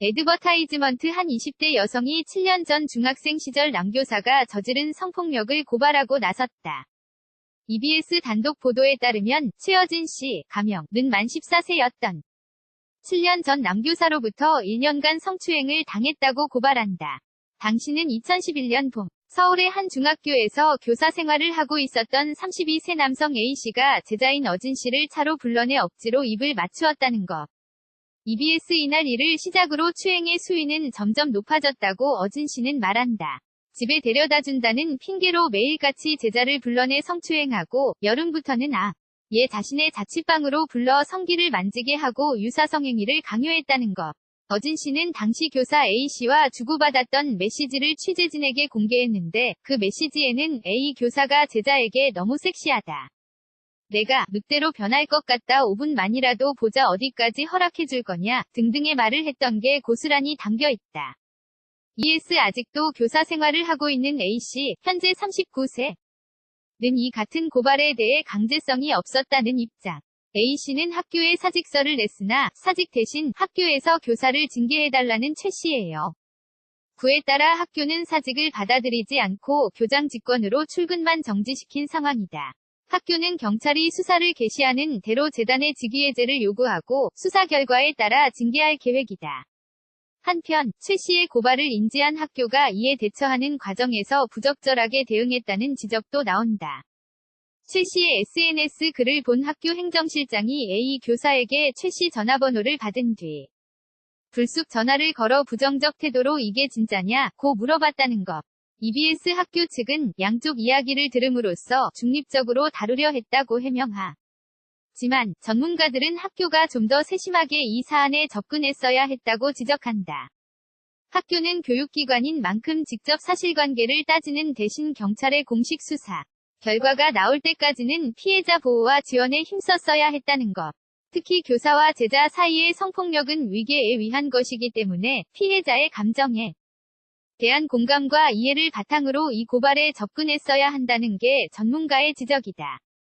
에드버타이즈먼트 한 20대 여성이 7년 전 중학생 시절 남교사가 저지른 성폭력을 고발하고 나섰다. EBS 단독 보도에 따르면 최여진 씨, 가명는 만 14세였던 7년 전 남교사로부터 1년간 성추행을 당했다고 고발한다. 당신은 2011년 봄 서울의 한 중학교에서 교사 생활을 하고 있었던 32세 남성 A씨가 제자인 어진 씨를 차로 불러내 억지로 입을 맞추었다는 것. EBS 이날 일을 시작으로 추행의 수위는 점점 높아졌다고 어진 씨는 말한다. 집에 데려다 준다는 핑계로 매일같이 제자를 불러내 성추행하고 여름부터는 아, 얘 자신의 자취방으로 불러 성기를 만지게 하고 유사성행위를 강요했다는 것. 어진 씨는 당시 교사 A씨와 주고받았던 메시지를 취재진에게 공개했는데 그 메시지에는 A 교사가 제자에게 너무 섹시하다. 내가 늑대로 변할 것 같다 5분만이라도 보자 어디까지 허락해줄 거냐 등등의 말을 했던 게 고스란히 담겨 있다. ES 아직도 교사 생활을 하고 있는 A씨, 현재 39세. 는 이 같은 고발에 대해 강제성이 없었다는 입장. A씨는 학교에 사직서를 냈으나 사직 대신 학교에서 교사를 징계해달라는 최씨예요. 구에 따라 학교는 사직을 받아들이지 않고 교장 직권으로 출근만 정지시킨 상황이다. 학교는 경찰이 수사를 개시하는 대로 재단의 직위해제를 요구하고 수사 결과에 따라 징계할 계획이다. 한편 최 씨의 고발을 인지한 학교가 이에 대처하는 과정에서 부적절하게 대응했다는 지적도 나온다. 최 씨의 SNS 글을 본 학교 행정실장이 A 교사에게 최 씨 전화번호를 받은 뒤 불쑥 전화를 걸어 부정적 태도로 이게 진짜냐 고 물어봤다는 것. EBS 학교 측은 양쪽 이야기를 들음으로써 중립적으로 다루려 했다고 해명하. 지만 전문가들은 학교가 좀 더 세심하게 이 사안에 접근했어야 했다고 지적한다. 학교는 교육기관인 만큼 직접 사실관계를 따지는 대신 경찰의 공식 수사 결과가 나올 때까지는 피해자 보호와 지원에 힘썼어야 했다는 것. 특히 교사와 제자 사이의 성폭력은 위계에 위한 것이기 때문에 피해자의 감정에 대한 공감과 이해를 바탕으로 이 고발에 접근했어야 한다는 게 전문가의 지적이다.